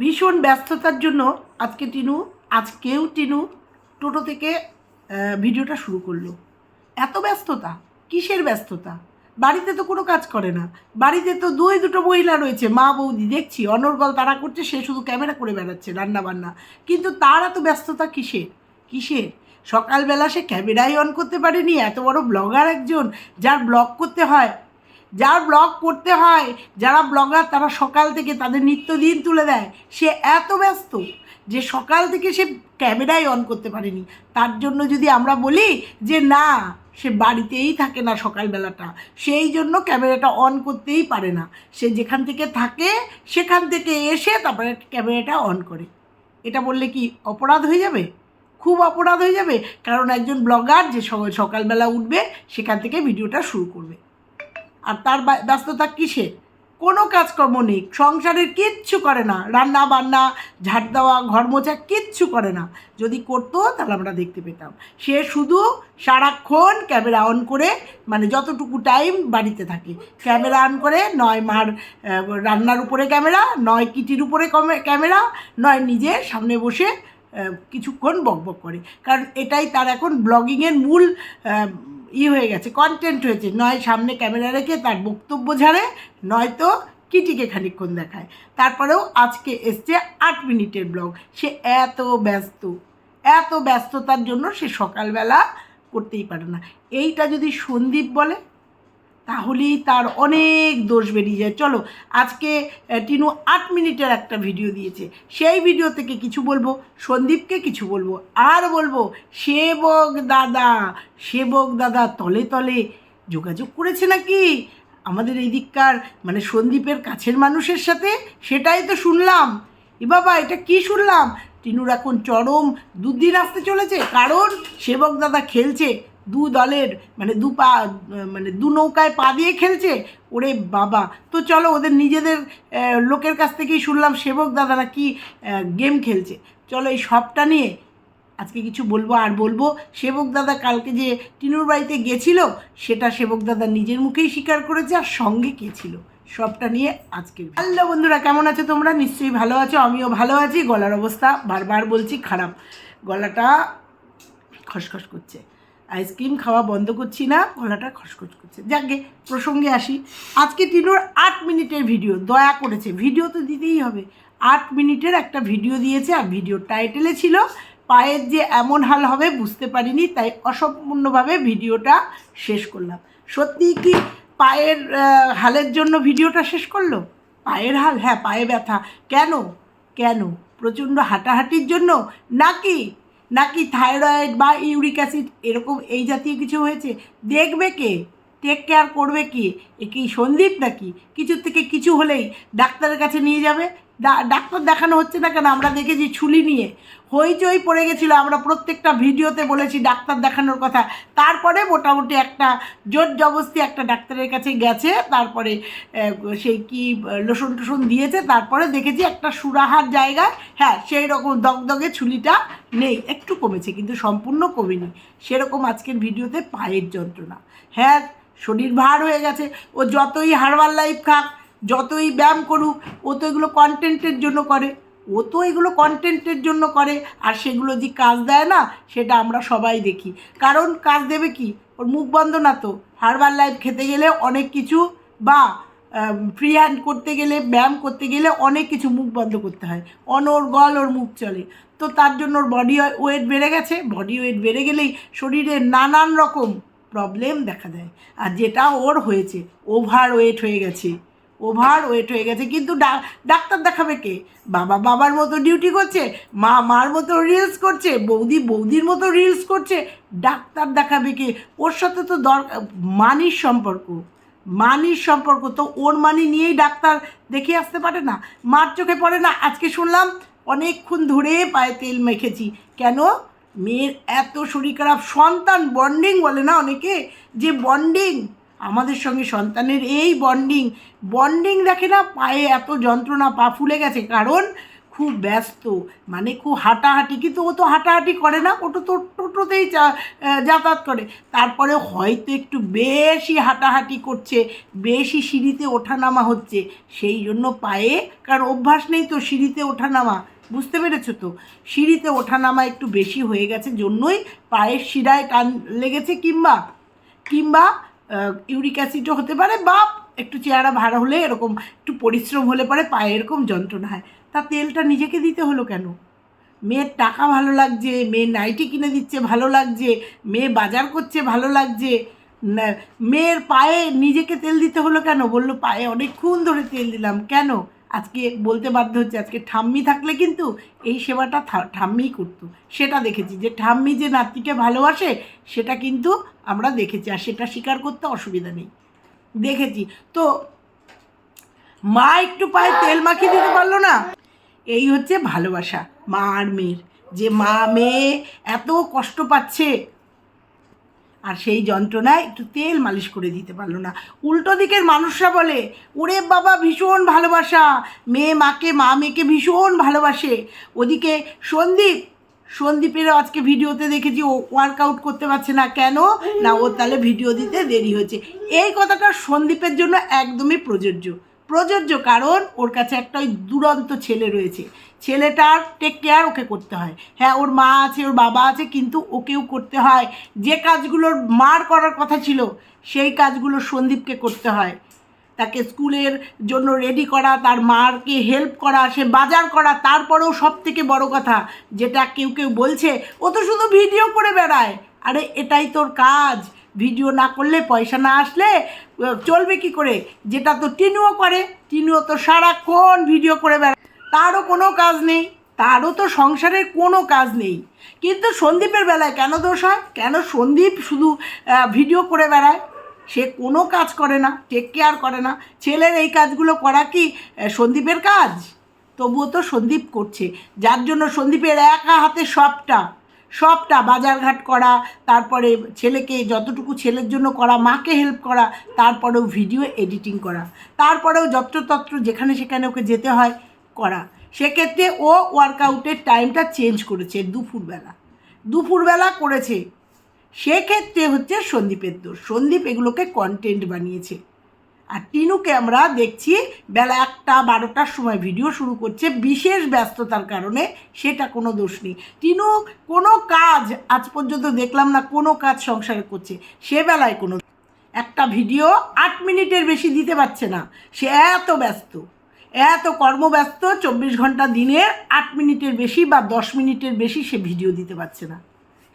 ভীষণ ব্যস্ততার জন্য আজকে টিনু, আজকেও টিনু টোটো থেকে ভিডিওটা শুরু করল। এত ব্যস্ততা? কিসের ব্যস্ততা? বাড়িতে তো কোনো কাজ করে না। বাড়িতে তো দুই, দুটো মহিলা রয়েছে, মা, বৌদি। দেখছি, অনর্গল তারা করছে, সে শুধু ক্যামেরা করে বেড়াচ্ছে রান্না বান্না কিন্তু তার এত ব্যস্ততা কিসের? কিসের? সকালবেলা সে ক্যামেরাই অন করতে পারেনি, এত বড় ব্লগার একজন, যার ব্লগ করতে হয় যার ব্লগ করতে হয়, যারা ব্লগার, তারা সকাল থেকে তাদের নিত্যদিন তুলে দেয়। সে এত ব্যস্ত যে সকাল থেকে সে ক্যামেরাই অন করতে পারেনি। তার জন্য যদি আমরা বলি যে না, সে বাড়িতেই থাকে না সকালবেলাটা, সেই জন্য ক্যামেরাটা অন করতেই পারে না। সে যেখান থেকে থাকে, সেখান থেকে এসে তারপরে ক্যামেরাটা অন করে। এটা বললে কি অপরাধ হয়ে যাবে? খুব অপরাধ হয়ে যাবে। কারণ একজন ব্লগার যে সকালবেলা উঠবে, সেখান থেকে ভিডিওটা শুরু করবে। আর তার ব্যস্ততা কিসে? কোনো কাজকর্ম নেই সংসারের কিচ্ছু করে না রান্না বান্না ঝাড় দেওয়া, ঘর মোছা কিচ্ছু করে না। যদি করতো, তাহলে আমরা দেখতে পেতাম। সে শুধু সারাক্ষণ ক্যামেরা অন করে মানে যতটুকু টাইম বাড়িতে থাকে। ক্যামেরা অন করে, নয় মার রান্নার উপরে ক্যামেরা, নয় কিটির উপরে ক্যামেরা, নয় নিজে সামনে বসে কিছুক্ষণ বকবক করে। কারণ এটাই তার এখন ব্লগিংয়ের মূল ই হয়ে গেছে কন্টেন্ট হয়েছে। নয় সামনে ক্যামেরা রেখে তার বক্তব্য ঝাড়ে, নয়তো কিটিকে খানিক্ষণ দেখায়। তারপরেও আজকে এসছে আট মিনিটের ব্লগ সে এত ব্যস্ত, এত ব্যস্ততার জন্য সে সকালবেলা করতেই পারে না। এইটা যদি সন্দীপ বলে তাহলেই তার অনেক দোষ বেরিয়ে যায়। চলো, আজকে টিনু আট মিনিটের একটা ভিডিও দিয়েছে। সেই ভিডিও থেকে কিছু বলব, সন্দীপকে কিছু বলব, আর বলব, সেবক দাদা সেবক দাদা তলে তলে যোগাযোগ করেছে নাকি? আমাদের এই দিককার মানে সন্দীপের কাছের মানুষের সাথে, সেটাই তো শুনলাম। এ বাবা, এটা কি শুনলাম? টিনুর এখন চরম দুদিন আসতে চলেছে, কারণ সেবক দাদা খেলছে দু দলের মানে দু পা মানে দু নৌকায় পা দিয়ে খেলছে? ওরে বাবা। তো চলো ওদের নিজেদের লোকের কাছ থেকেই শুনলাম সেবক দাদারা কি গেম খেলছে। চলো এই সবটা নিয়ে আজকে কিছু বলব আর বলব। সেবক দাদা কালকে যে টিনুর বাড়িতে গেছিল, সেটা সেবক দাদা নিজের মুখেই স্বীকার করেছে আর সঙ্গে কে ছিল? সবটা নিয়ে আজকে হ্যালো বন্ধুরা, কেমন আছো তোমরা? নিশ্চয়ই ভালো আছো, আমিও ভালো আছি। গলার অবস্থা বারবার বলছি খারাপ। গলাটা খসখস করছে। আইসক্রিম খাওয়া বন্ধ করছি না, গলাটা খসখস করছে। যাকে প্রসঙ্গে আসি, আজকে টিনুর আট মিনিটের ভিডিও, দয়া করেছে, ভিডিও তো দিতেই হবে। আট মিনিটের একটা ভিডিও দিয়েছে আর ভিডিও টাইটেলে ছিল, পায়ের যে এমন হাল হবে বুঝতে পারিনি, তাই অসম্পূর্ণভাবে ভিডিওটা শেষ করলাম। সত্যিই কি পায়ের হালের জন্য ভিডিওটা শেষ করল? পায়ের হাল? হ্যাঁ পায়ে ব্যথা। কেন? কেন? প্রচণ্ড হাঁটাহাঁটির জন্য? নাকি নাকি থাইরয়েড বা ইউরিক অ্যাসিড এরকম এই জাতীয় কিছু হয়েছে? দেখবে কে? টেক কেয়ার করবে কি? এ কি সন্দীপ নাকি? কিছু থেকে কিছু হলেই ডাক্তারের কাছে নিয়ে যাবে। ডাক্তার দেখানো হচ্ছে না কেন? আমরা দেখেছি ছুলি নিয়ে। হইচই পড়ে গেছিল। আমরা প্রত্যেকটা ভিডিওতে বলেছি ডাক্তার দেখানোর কথা। তারপরে মোটামুটি একটা জোর জবস্তি একটা ডাক্তারের কাছে গেছে। তারপরে সেই কি আহ, লোশন টোশন দিয়েছে। তারপরে দেখেছি একটা সুরাহার জায়গায় হ্যাঁ সেই রকম দগদগে ছুলিটা নেই। একটু কমেছে কিন্তু সম্পূর্ণ কমেনি। সেরকম আজকের ভিডিওতে পায়ের যন্ত্রণা। হ্যাঁ শরীর ভার হয়ে গেছে। ও যতই হারবাল লাইফ খাক, যতই ব্যায়াম করুক, ও তো এগুলো কন্টেন্টের জন্য করে। ও তো এগুলো কন্টেন্টের জন্য করে, আর সেগুলো যে কাজ দেয় না, সেটা আমরা সবাই দেখি। কারণ কাজ দেবে কি? ওর মুখ বন্ধ না তো। হারবাল লাইফ খেতে গেলে অনেক কিছু বা ফ্রি হ্যান্ড করতে গেলে, ব্যায়াম করতে গেলে অনেক কিছু মুখ বন্ধ করতে হয়। অনর্গল ওর মুখ চলে। তো তার জন্য ওর বডি ওয়েট বেড়ে গেছে। বডি ওয়েট বেড়ে গেলেই শরীরে নানান রকম প্রবলেম দেখা দেয়। আর যেটা ওর হয়েছে ওভার ওয়েট হয়ে গেছে ওভার ওয়েট হয়ে গেছে, কিন্তু ডাক্তার দেখাবে কে? বাবা বাবার মতো ডিউটি করছে, মা মার মতো রিলস করছে, বৌদি বৌদির মতো রিলস করছে, ডাক্তার দেখাবে কে? ওর সাথে তো দরকার মানির সম্পর্ক মানির সম্পর্ক তো ওর মানি নিয়েই ডাক্তার দেখে আসতে পারে না। মার চোখে পড়ে না। আজকে শুনলাম, অনেকক্ষণ ধরে পায়ে তেল মেখেছি। কেন? মেয়ের এত শরীর খারাপ, সন্তান বন্ডিং বলে না অনেকে? যে বন্ডিং আমাদের সঙ্গে সন্তানের এই বন্ডিং বন্ডিং দেখে না পায়ে এত যন্ত্রণা, পা ফুলে গেছে। কারণ খুব ব্যস্ত মানে খুব হাঁটাহাঁটি, কিন্তু ও তো হাঁটাহাঁটি করে না ওটা তো টোটোতেই যাতায়াত করে। তারপরে হয়তো একটু বেশি হাঁটাহাঁটি করছে, বেশি সিঁড়িতে ওঠানামা হচ্ছে, সেই জন্য পায়ে, কারণ অভ্যাস নেই তো সিঁড়িতে ওঠানামা। বুঝতে পেরেছ তো? সিঁড়িতে ওঠানামা একটু বেশি হয়ে গেছে জন্যই পায়ের শিরায় টান লেগেছে কিংবা কিংবা ইউরিক অ্যাসিডও হতে পারে বা একটু চেহারা ভাড়া হলে এরকম একটু পরিশ্রম হলে পরে পায়ে এরকম যন্ত্রণা হয়। তা তেলটা নিজেকে দিতে হলো কেন? মেয়ের টাকা ভালো লাগছে মেয়ে নাইটি কিনে দিচ্ছে ভালো লাগছে, মেয়ে বাজার করছে ভালো লাগছে মেয়ের পায়ে নিজেকে তেল দিতে হলো কেন? বলল, পায়ে অনেকক্ষণ ধরে তেল দিলাম। কেন? আজকে বলতে বাধ্য হচ্ছে, আজকে ঠাম্মি থাকলে কিন্তু এই সেবাটা ঠাম্মিই করতো। সেটা দেখেছি যে ঠাম্মি যে নাতিকে ভালোবাসে, সেটা কিন্তু আমরা দেখেছি। আর সেটা স্বীকার করতে অসুবিধা নেই। দেখেছি। তো মা একটু পায়ে তেল মাখিয়ে দিতে পারল না? এই হচ্ছে ভালোবাসা, মা আর মেয়ের। যে মা, মেয়ে এত কষ্ট পাচ্ছে আর সেই যন্ত্রণায় একটু তেল মালিশ করে দিতে পারল না। উল্টো দিকের মানুষরা বলে, ওরে বাবা, ভীষণ ভালোবাসা। মেয়ে মাকে, মা মেয়েকে ভীষণ ভালোবাসে। ওদিকে সন্দীপ, সন্দীপেরও আজকে ভিডিওতে দেখেছি, ও ওয়ার্কআউট করতে পারছে না। কেন? না ও তাহলে ভিডিও দিতে দেরি হয়েছে এই কথাটা সন্দীপের জন্য একদমই প্রযোজ্য। প্রযোজ্য কারণ ওর কাছে একটা ওই দুরন্ত ছেলে রয়েছে। ছেলেটার টেক কেয়ার ওকে করতে হয়। হ্যাঁ ওর মা আছে, ওর বাবা আছে, কিন্তু ওকেও করতে হয়। যে কাজগুলোর মার করার কথা ছিল, সেই কাজগুলো সন্দীপকে করতে হয়। তাকে স্কুলের জন্য রেডি করা, তার মারকে হেল্প করা, সে বাজার করা, তারপরেও সব থেকে বড় কথা, যেটা কেউ কেউ বলছে, ও তো শুধু ভিডিও করে বেড়ায়। আরে, এটাই তোর কাজ। ভিডিও না করলে, পয়সা না আসলে চলবে কি করে? যেটা তো টিনুও করে, টিনুও তো সারাক্ষণ ভিডিও করে বেড়ায় তারও কোনো কাজ নেই, তারও তো সংসারের কোনো কাজ নেই। কিন্তু সন্দীপের বেলায় কেন দোষ হয়? কেন সন্দীপ শুধু ভিডিও করে বেড়ায়? সে কোনো কাজ করে না টেক কেয়ার করে না। ছেলের এই কাজগুলো করা কি সন্দীপের কাজ? তবুও তো সন্দীপ করছে। যার জন্য সন্দীপের একা হাতে সবটা সবটা বাজারঘাট করা, তারপরে ছেলেকে যতটুকু ছেলের জন্য করা, মাকে হেল্প করা, তারপরেও ভিডিও এডিটিং করা, তারপরেও যত্রতত্র যেখানে সেখানে ওকে যেতে হয় করা। সেক্ষেত্রে ও ওয়ার্কআউটের টাইমটা চেঞ্জ করেছে দুপুরবেলা। দুপুরবেলা করেছে। সেক্ষেত্রে হচ্ছে সন্দীপের দোষ। সন্দীপ এগুলোকে কন্টেন্ট বানিয়েছে। আর টিনুকে আমরা দেখছি বেলা একটা বারোটার সময় ভিডিও শুরু করছে বিশেষ ব্যস্ততার কারণে সেটা কোনো দোষ নেই। টিনু কোনো কাজ আজ পর্যন্ত দেখলাম না, কোনো কাজ সংসারে করছে, সে বেলায় কোনো একটা ভিডিও আট মিনিটের বেশি দিতে পারছে না, সে এত ব্যস্ত, এত কর্মব্যস্ত, চব্বিশ ঘণ্টা দিনে আট মিনিটের বেশি বা দশ মিনিটের বেশি সে ভিডিও দিতে পারছে না।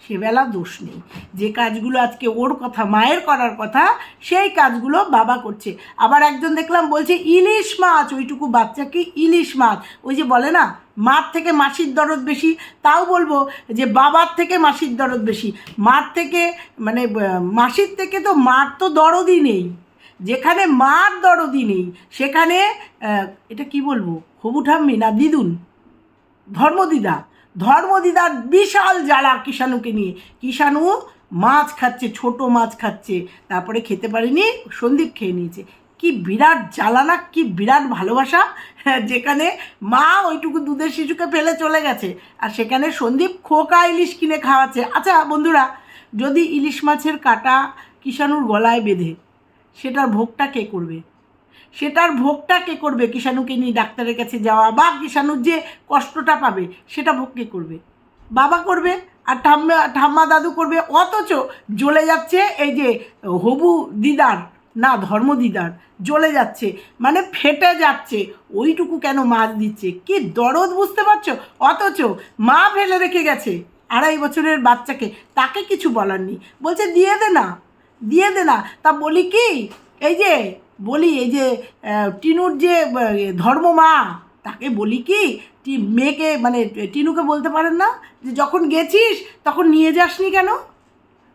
সেবেলা দোষ নেই। যে কাজগুলো আজকে ওর কথা, মায়ের করার কথা, সেই কাজগুলো বাবা করছে। আবার একজন দেখলাম বলছে, ইলিশ মাছ। ওইটুকু বাচ্চাকে ইলিশ মাছ? ওই যে বলে না, মার থেকে মাসির দরদ বেশি। তাও বলব যে বাবার থেকে মাসির দরদ বেশি। মার থেকে মানে মাসির থেকে তো মার তো দরদই নেই। যেখানে মার দরদই নেই, সেখানে এটা কি বলব? হবু ঠাম্মি না দিদুন? ধর্মদিদা। ধর্মদিদার বিশাল জ্বালা কিষাণুকে নিয়ে। কিষাণু মাছ খাচ্ছে ছোট মাছ খাচ্ছে তারপরে খেতে পারেনি সন্দীপ খেয়ে নিয়েছে। কি বিরাট জ্বালা না কি বিরাট ভালোবাসা হ্যাঁ, যেখানে মা ওইটুকু দুধের শিশুকে ফেলে চলে গেছে আর সেখানে সন্দীপ খোকা ইলিশ কিনে খাওয়াচ্ছে। আচ্ছা বন্ধুরা যদি ইলিশ মাছের কাটা কিষাণুর গলায় বেঁধে সেটার ভোগটা কে করবে? সেটার ভোগটা কে করবে? কিষাণুকে নিয়ে ডাক্তারের কাছে যাওয়া বা কিষাণুর যে কষ্টটা পাবে, সেটা ভোগ কে করবে? বাবা করবে আর ঠাম্মা ঠাম্মা দাদু করবে, অথচ জ্বলে যাচ্ছে এই যে হবু দিদার, না ধর্ম দিদার, জ্বলে যাচ্ছে মানে ফেটে যাচ্ছে, ওইটুকু কেন মাছ দিচ্ছে? কি দরদ বুঝতে পারছ? অথচ মা ফেলে রেখে গেছে আড়াই বছরের বাচ্চাকে, তাকে কিছু বলার নেই। বলছে, দিয়ে দে না, দিয়ে দে না। তা বলি কি, এই যে বলি, এই যে টিনুর যে ধর্ম মা, তাকে বলি কি, টি, মেয়েকে মানে টিনুকে বলতে পারেন না, যে যখন গেছিস, তখন নিয়ে যাসনি কেন?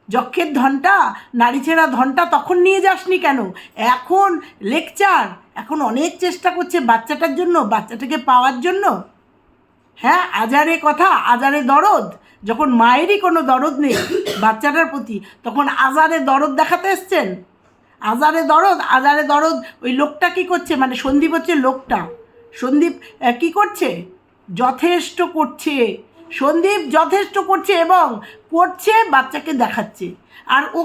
যক্ষের ধনটা, নারী ছেঁড়া ধনটা তখন নিয়ে যাসনি কেন? এখন লেকচার, এখন অনেক চেষ্টা করছে বাচ্চাটার জন্য, বাচ্চাটাকে পাওয়ার জন্য। হ্যাঁ আজারে কথা, আজারে দরদ। যখন মায়েরই কোনো দরদ নেই বাচ্চাটার প্রতি, তখন আজারে দরদ দেখাতে এসছেন। আজারে দরদ আজারে দরদ, ওই লোকটা কি করছে? মানে সন্দীপ হচ্ছে লোকটা। সন্দীপ কি করছে? যথেষ্ট করছে। সন্দীপ যথেষ্ট করছে এবং করছে, বাচ্চাকে দেখাচ্ছে। আর ও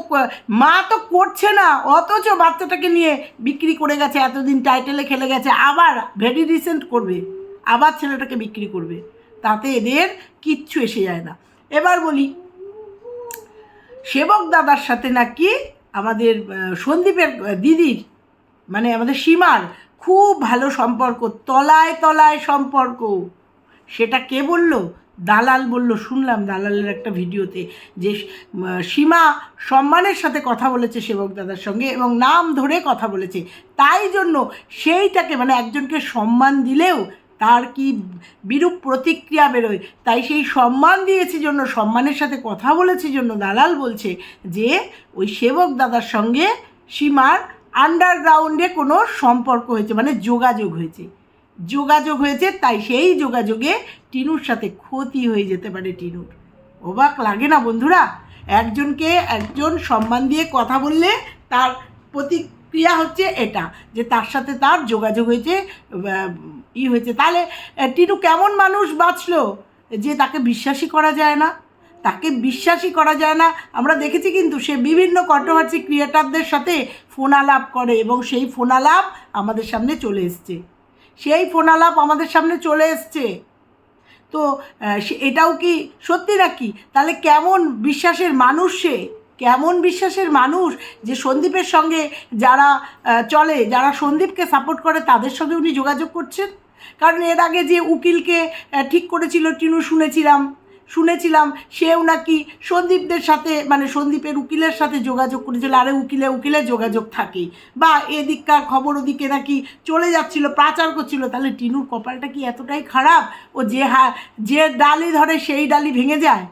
মা তো করছে না, অথচ বাচ্চাটাকে নিয়ে বিক্রি করে গেছে, এতদিন টাইটেলে খেলে গেছে, আবার ভেরি রিসেন্ট করবে, আবার ছেলেটাকে বিক্রি করবে। তাতে এদের কিচ্ছু এসে যায় না। এবার বলি, সেবক দাদার সাথে নাকি আমাদের সন্দীপের দিদির মানে আমাদের সীমার খুব ভালো সম্পর্ক, তলায় তলায় সম্পর্ক। সেটা কে বলল? দালাল বলল, শুনলাম দালালের একটা ভিডিওতে যে সীমা সম্মানের সাথে কথা বলেছে সেবক দাদার সঙ্গে এবং নাম ধরে কথা বলেছে। তাই জন্য সেইটাকে মানে একজনকে সম্মান দিলেও তার কি বিরূপ প্রতিক্রিয়া বেরোয়? তাই সেই সম্মান দিয়েছে জন্য, সম্মানের সাথে কথা বলেছে জন্য দালাল বলছে যে, ওই সেবক দাদার সঙ্গে সীমার আন্ডারগ্রাউন্ডে কোনো সম্পর্ক হয়েছে মানে যোগাযোগ হয়েছে। যোগাযোগ হয়েছে, তাই সেই যোগাযোগে টিনুর সাথে ক্ষতি হয়ে যেতে পারে টিনুর। অবাক লাগে না বন্ধুরা? একজনকে একজন সম্মান দিয়ে কথা বললে তার প্রতিক্রিয়া হচ্ছে এটা, যে তার সাথে তার যোগাযোগ হয়েছে ই হয়েছে। তাহলে টিনু কেমন মানুষ বাঁচলো? যে তাকে বিশ্বাসই করা যায় না, তাকে বিশ্বাসই করা যায় না। আমরা দেখেছি কিন্তু সে বিভিন্ন কন্ট্রোভার্সি ক্রিয়েটারদের সাথে ফোনালাপ করে এবং সেই ফোনালাপ আমাদের সামনে চলে এসছে। সেই ফোনালাপ আমাদের সামনে চলে এসছে। তো এটাও কি সত্যি নাকি? তাহলে কেমন বিশ্বাসের মানুষ সে? কেমন বিশ্বাসের মানুষ যে সন্দীপের সঙ্গে যারা চলে, যারা সন্দীপকে সাপোর্ট করে, তাদের সঙ্গে উনি যোগাযোগ করছেন? কারণ এর আগে যে উকিলকে ঠিক করেছিল, টিনু শুনেছিলাম শুনেছিলাম, সেও নাকি সন্দীপদের সাথে মানে সন্দীপের উকিলের সাথে যোগাযোগ করেছিল, আরে উকিলে উকিলে যোগাযোগ থাকেই বা এদিককার খবর ওদিকে নাকি চলে যাচ্ছিল, পাচার করছিল, তাহলে টিনুর কপালটা কি এতটাই খারাপ? ও যে হা, যে ডালি ধরে, সেই ডালি ভেঙে যায়?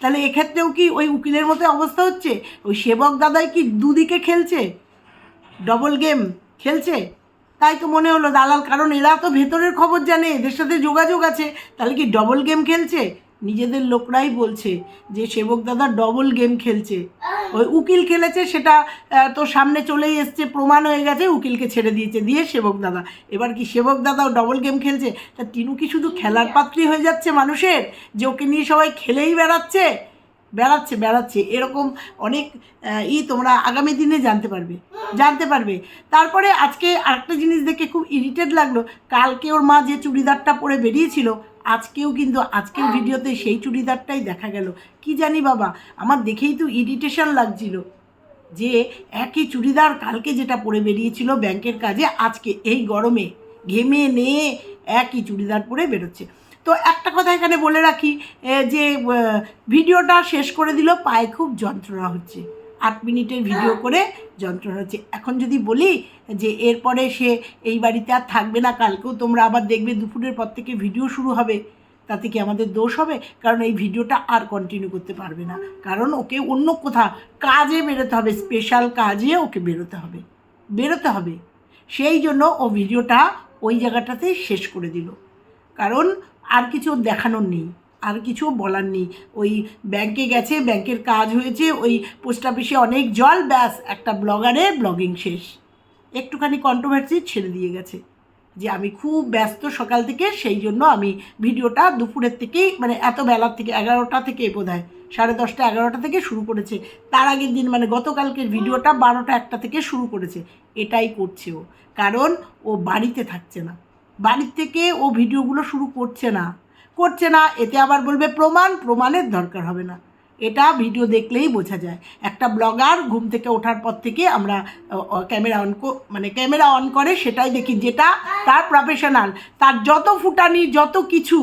তাহলে এক্ষেত্রেও কি ওই উকিলের মতো অবস্থা হচ্ছে? ওই সেবক দাদাই কি দুদিকে খেলছে? ডবল গেম খেলছে? তাই তো মনে হলো, দালাল, কারণ এরা তো ভেতরের খবর জানে, এদের সাথে যোগাযোগ আছে, তাহলে কি ডবল গেম খেলছে? নিজেদের লোকরাই বলছে যে সেবক দাদা ডবল গেম খেলছে। ওই উকিল খেলেছে, সেটা তো সামনে চলেই এসছে, প্রমাণ হয়ে গেছে, উকিলকে ছেড়ে দিয়েছে, দিয়ে সেবক দাদা। এবার কি সেবক দাদাও ডবল গেম খেলছে? তা টিনু কি শুধু খেলার পাত্রী হয়ে যাচ্ছে মানুষের, যে ওকে নিয়ে সবাই খেলেই বেড়াচ্ছে? বেড়াচ্ছে বেড়াচ্ছে। এরকম অনেক ই তোমরা আগামী দিনে জানতে পারবে। জানতে পারবে। তারপরে আজকে আরেকটা জিনিস দেখে খুব ইরিটেড লাগল। কালকে ওর মা যে চুড়িদারটা পরে বেরিয়েছিল আজকেও কিন্তু, আজকের ভিডিওতে সেই চুড়িদারটাই দেখা গেল। কি জানি বাবা, আমার দেখেই তো ইরিটেশন লাগছিল যে একই চুড়িদার কালকে যেটা পরে বেরিয়েছিল ব্যাংকের কাজে, আজকে এই গরমে ঘেমে নিয়ে একই চুড়িদার পরে বেরোচ্ছে। তো একটা কথা এখানে বলে রাখি যে ভিডিওটা শেষ করে দিল, পায়ে খুব যন্ত্রণা হচ্ছে। আট মিনিটের ভিডিও করে যন্ত্রণা হচ্ছে। এখন যদি বলি যে এরপরে সে এই বাড়িতে আর থাকবে না কালকেও তোমরা আবার দেখবে দুপুরের পর থেকে ভিডিও শুরু হবে তাতে কি আমাদের দোষ হবে? কারণ এই ভিডিওটা আর কন্টিনিউ করতে পারবে না। কারণ ওকে অন্য কোথাও কাজে বেরোতে হবে স্পেশাল কাজে ওকে বেরোতে হবে বেরোতে হবে। সেই জন্য ও ভিডিওটা ওই জায়গাটাতে শেষ করে দিল। কারণ আর কিছু দেখানোর নেই। আর কিছু বলার নেই। ওই ব্যাংকে গেছে ব্যাংকের কাজ হয়েছে, ওই পোস্ট অফিসে অনেক জল, ব্যাস, একটা ব্লগারে ব্লগিং শেষ। একটুখানি কন্ট্রোভার্সি ছেড়ে দিয়ে গেছে। যে আমি খুব ব্যস্ত সকাল থেকে, সেই জন্য আমি ভিডিওটা দুপুরের থেকেই মানে এত বেলার থেকে, এগারোটা থেকে বোধ হয়, সাড়ে দশটা, এগারোটা থেকে শুরু করেছে। তার আগের দিন মানে গতকালকের ভিডিওটা বারোটা একটা থেকে শুরু করেছে। এটাই করছে ও। কারণ ও বাড়িতে থাকছে না। বাড়ির থেকে ও ভিডিওগুলো শুরু করছে না। করছে না, এতে আবার বলবে প্রমাণ, প্রমাণের দরকার হবে না। এটা ভিডিও দেখলেই বোঝা যায়। একটা ব্লগার ঘুম থেকে ওঠার পর থেকে আমরা ক্যামেরা অন মানে ক্যামেরা অন করে, সেটাই দেখি যেটা তার প্রফেশনাল তার যত ফুটানি, যত কিছু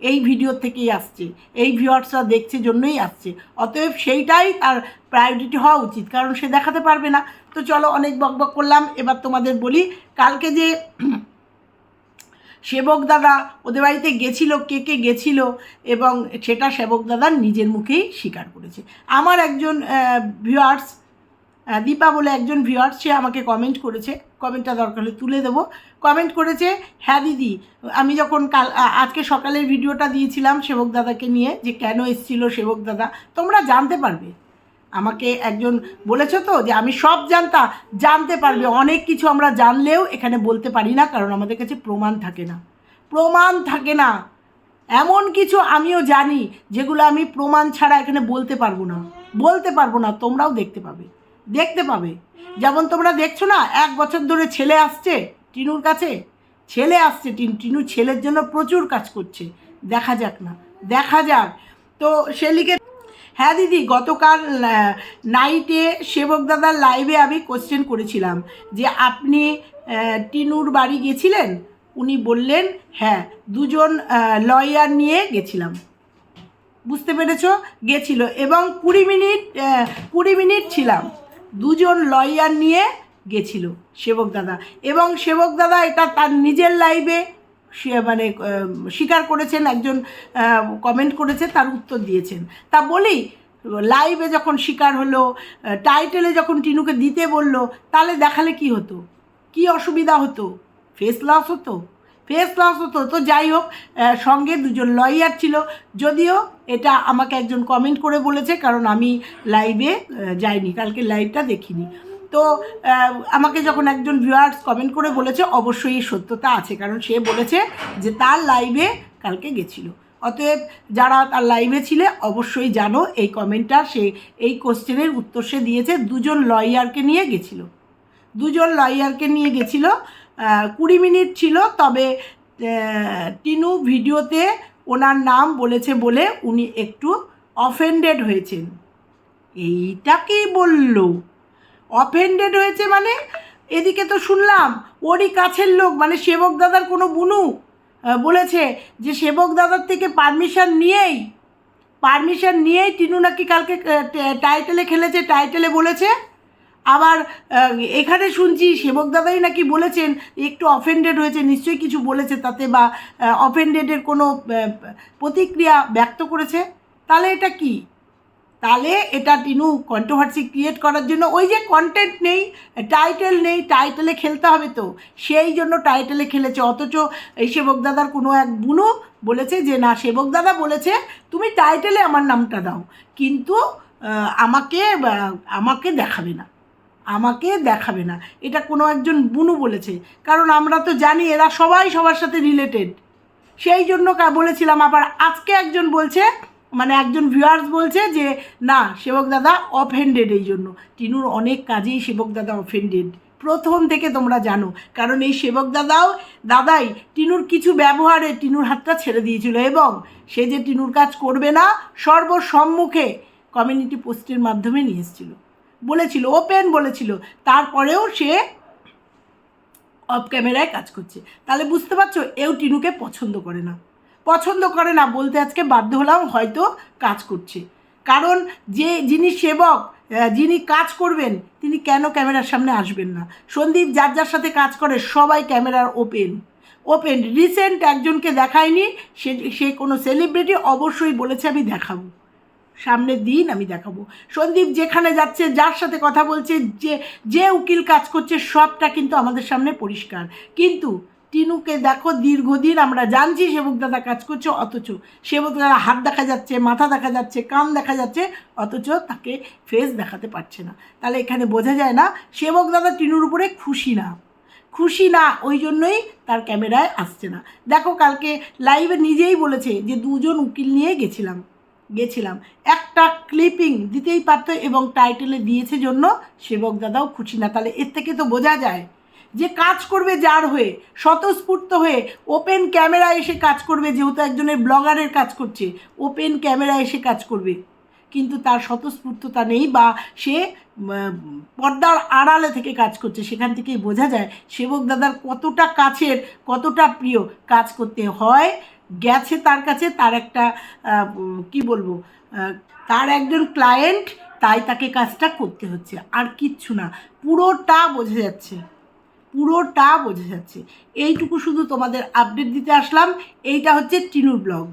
এই ভিডিও থেকেই আসছে। এই ভিউয়ার্সরা দেখছে জন্যই আসছে। অতএব সেইটাই তার প্রায়োরিটি হওয়া উচিত, কারণ সে দেখাতে পারবে না। তো চলো অনেক বকবক করলাম। এবার তোমাদের বলি, কালকে যে সেবক দাদা, ওদের বাড়িতে গেছিল, কে কে গেছিল, এবং সেটা সেবক দাদা নিজের মুখেই স্বীকার করেছে। আমার একজন ভিউয়ার্স দীপা বলে একজন ভিউয়ার্স সে আমাকে কমেন্ট করেছে। কমেন্টটা দরকার হলে তুলে দেবো। কমেন্ট করেছে হ্যাঁ দিদি, আমি যখন কাল আজকে সকালের ভিডিওটা দিয়েছিলাম সেবক দাদাকে নিয়ে, যে কেন এসেছিল সেবক দাদা, তোমরা জানতে পারবে। আমাকে একজন বলেছ তো যে আমি সব জানতা, জানতে পারবে। অনেক কিছু আমরা জানলেও এখানে বলতে পারি না, কারণ আমাদের কাছে প্রমাণ থাকে না। প্রমাণ থাকে না। এমন কিছু আমিও জানি যেগুলো আমি প্রমাণ ছাড়া এখানে বলতে পারব না। বলতে পারব না, তোমরাও দেখতে পাবে। দেখতে পাবে। যেমন তোমরা দেখছ না, এক বছর ধরে ছেলে আসছে টিনুর কাছে। ছেলে আসছে টিন, টিনু ছেলের জন্য প্রচুর কাজ করছে। দেখা যাক না, দেখা যাক। তো সে লিখে হ্যাঁ দিদি, গতকাল নাইটে সেবক দাদার লাইভে আমি কোশ্চেন করেছিলাম যে আপনি টিনুর বাড়ি গেছিলেন? উনি বললেন হ্যাঁ দুজন লয়ার নিয়ে গেছিলাম। বুঝতে পেরেছ? গেছিল এবং কুড়ি মিনিট কুড়ি মিনিট ছিলাম। দুজন লয়ার নিয়ে গেছিল সেবক দাদা এবং সেবক দাদা এটা তার নিজের লাইভে মানে স্বীকার করেছেন, একজন কমেন্ট করেছে তার উত্তর দিয়েছেন। তা বলি লাইভে যখন স্বীকার হলো টাইটেলে যখন টিনুকে দিতে বলল, তাহলে দেখালে কি হতো? কি অসুবিধা হতো? ফেস লস হতো? ফেস লস হতো? তো যাই হোক সঙ্গে দুজন লয়ার ছিল। যদিও এটা আমাকে একজন কমেন্ট করে বলেছে, কারণ আমি লাইভে যাইনি। কালকে লাইভটা দেখিনি। তো আমাকে যখন একজন ভিউয়ার্স কমেন্ট করে বলেছে, অবশ্যই সত্যতা আছে। কারণ সে বলেছে যে তার লাইভে কালকে গেছিল। অতএব যারা তার লাইভে ছিলে, অবশ্যই জানো, এই কমেন্টটা সে, এই কোশ্চেনের উত্তর সে দিয়েছে। দুজন লয়ারকে নিয়ে গেছিল। দুজন লয়ারকে নিয়ে গেছিল। কুড়ি মিনিট ছিল, তবে টিনু ভিডিওতে ওনার নাম বলেছে বলে উনি একটু অফেন্ডেড হয়েছেন। এইটাকেই বলল? অফেন্ডেড হয়েছে মানে? এদিকে তো শুনলাম, ওরই কাছের লোক মানে সেবক দাদার কোনো বুনু বলেছে যে সেবক দাদার থেকে পারমিশন নিয়েই পারমিশন নিয়েই টিনু নাকি কালকে টাইটেলে খেলেছে টাইটেলে বলেছে। আবার এখানে শুনছি সেবক দাদাই নাকি বলেছেন, একটু অফেন্ডেড হয়েছে, নিশ্চয়ই কিছু বলেছে তাতে বা অফেন্ডেডের কোনো প্রতিক্রিয়া ব্যক্ত করেছে। তাহলে এটা কি? তাহলে এটা টিনু কন্ট্রোভার্সি ক্রিয়েট করার জন্য, ওই যে কন্টেন্ট নেই টাইটেল নেই টাইটেলে খেলতে হবে তো। সেই জন্য টাইটেলে খেলেছে, অথচ এই সেবক দাদার কোনো এক বুনু বলেছে যে, না, সেবক দাদা বলেছে, তুমি টাইটেলে আমার নামটা দাও। কিন্তু আমাকে আমাকে দেখাবে না। আমাকে দেখাবে না। এটা কোনো একজন বুনু বলেছে। কারণ আমরা তো জানি এরা সবাই সবার সাথে রিলেটেড সেই জন্য বলেছিলাম, আবার আজকে একজন বলছে মানে একজন ভিউয়ার্স বলছে যে, না, সেবক দাদা অফেন্ডেড এই জন্য টিনুর অনেক কাজেই সেবক দাদা অফেন্ডেড প্রথম থেকে তোমরা জানো, কারণ এই সেবক দাদাও, দাদাই টিনুর কিছু ব্যবহারে টিনুর হাতটা ছেড়ে দিয়েছিল এবং সে যে টিনুর কাজ করবে না, সর্বসম্মুখে কমিউনিটি পোস্টের মাধ্যমে নিয়ে এসেছিল। বলেছিল ওপেন বলেছিল। তারপরেও সে অফ ক্যামেরায় কাজ করছে। তাহলে বুঝতে পারছ, এও টিনুকে পছন্দ করে না। পছন্দ করে না বলতে আজকে বাধ্য হলাম হয়তো কাজ করছে। কারণ যে যিনি সেবক যিনি কাজ করবেন, তিনি কেন ক্যামেরার সামনে আসবেন না? সন্দীপ যার যার সাথে কাজ করে, সবাই ক্যামেরার ওপেন ওপেন রিসেন্ট একজনকে দেখায়নি, সে সে কোনো সেলিব্রিটি অবশ্যই বলেছে, আমি দেখাবো। সামনের দিন আমি দেখাবো। সন্দীপ যেখানে যাচ্ছে, যার সাথে কথা বলছে, যে যে উকিল কাজ করছে, সবটা কিন্তু আমাদের সামনে পরিষ্কার। কিন্তু টিনুকে দেখো দীর্ঘদিন আমরা জানছি সেবক দাদা কাজ করছে, অথচ সেবক দাদা হাত দেখা যাচ্ছে, মাথা দেখা যাচ্ছে, কান দেখা যাচ্ছে, অথচ তাকে ফেস দেখাতে পারছে না। তাহলে এখানে বোঝা যায় না, সেবক দাদা টিনুর উপরে খুশি না। খুশি না, ওই জন্যই তার ক্যামেরায় আসছে না। দেখো কালকে লাইভে নিজেই বলেছে যে দুজন উকিল নিয়ে গেছিলাম গেছিলাম। একটা ক্লিপিং দিতেই পারতো এবং টাইটেলে দিয়েছে জন্য, সেবক দাদাও খুশি না। তাহলে এর থেকে তো বোঝা যায় যে কাজ করবে যার হয়ে, স্বতঃস্ফূর্ত হয়ে ওপেন ক্যামেরা এসে কাজ করবে, যেহেতু একজনের ব্লগারের কাজ করছে ওপেন ক্যামেরা এসে কাজ করবে। কিন্তু তার স্বতঃস্ফূর্ততা নেই বা সে পর্দার আড়ালে থেকে কাজ করছে, সেখান থেকেই বোঝা যায়, সেবক দাদার কতটা কাছের, কতটা প্রিয় কাজ করতে হয়, গেছে তার কাছে, তার একটা কি বলব তার একজন ক্লায়েন্ট তাই তাকে কাজটা করতে হচ্ছে, আর কিচ্ছু না, পুরোটা বোঝা যাচ্ছে। পুরোটা বোঝা যাচ্ছে। এইটুকু শুধু তোমাদের আপডেট দিতে আসলাম। এইটা হচ্ছে টিনুর ব্লগ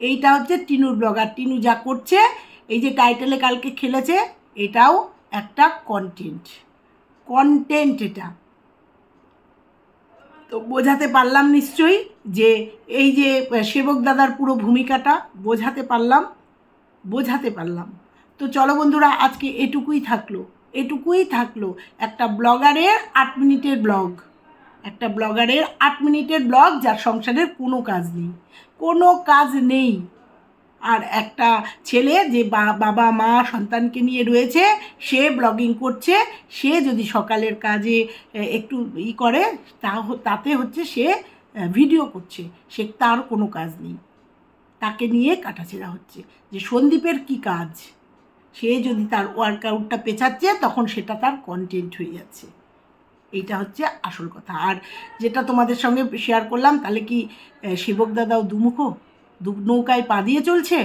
এইটা হচ্ছে টিনুর ব্লগ আর টিনু যা করছে, এই যে টাইটেলে কালকে খেলেছে, এটাও একটা কন্টেন্ট কন্টেন্ট এটা। তো বোঝাতে পারলাম নিশ্চয়ই যে এই যে সেবক দাদার পুরো ভূমিকাটা বোঝাতে পারলাম। বোঝাতে পারলাম। তো চলো বন্ধুরা, আজকে এটুকুই থাকল। এটুকুই থাকল। একটা ব্লগারের আট মিনিটের ব্লগ। একটা ব্লগারের আট মিনিটের ব্লগ যার সংসারের কোনো কাজ নেই। কোনো কাজ নেই। আর একটা ছেলে যে বাবা, মা, সন্তানকে নিয়ে রয়েছে, সে ব্লগিং করছে, সে যদি সকালের কাজে একটু ই করে, তা তাতে হচ্ছে সে ভিডিও করছে। সে তার কোনো কাজ নেই। তাকে নিয়ে কাটাছেড়া হচ্ছে। যে সন্দীপের কি কাজ? সে যদি তার ওয়ার্কআউটটা পেঁচাচ্ছে তখন সেটা তার কন্টেন্ট হয়ে যাচ্ছে। এইটা হচ্ছে আসল কথা। আর যেটা তোমাদের সঙ্গে শেয়ার করলাম, তাহলে কি সেবক দাদাও দুমুখো? দু, নৌকায় পা দিয়ে চলছে?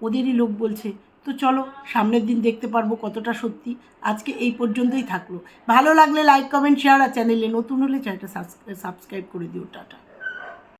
ওদেরই লোক বলছে, তো চলো, সামনের দিন দেখতে পারব কতটা সত্যি। আজকে এই পর্যন্তই থাকল। ভালো লাগলে লাইক কমেন্ট শেয়ার আর চ্যানেলে নতুন হলে চ্যানেলটা সাবস্ক্রাইব করে দিও, টাটা।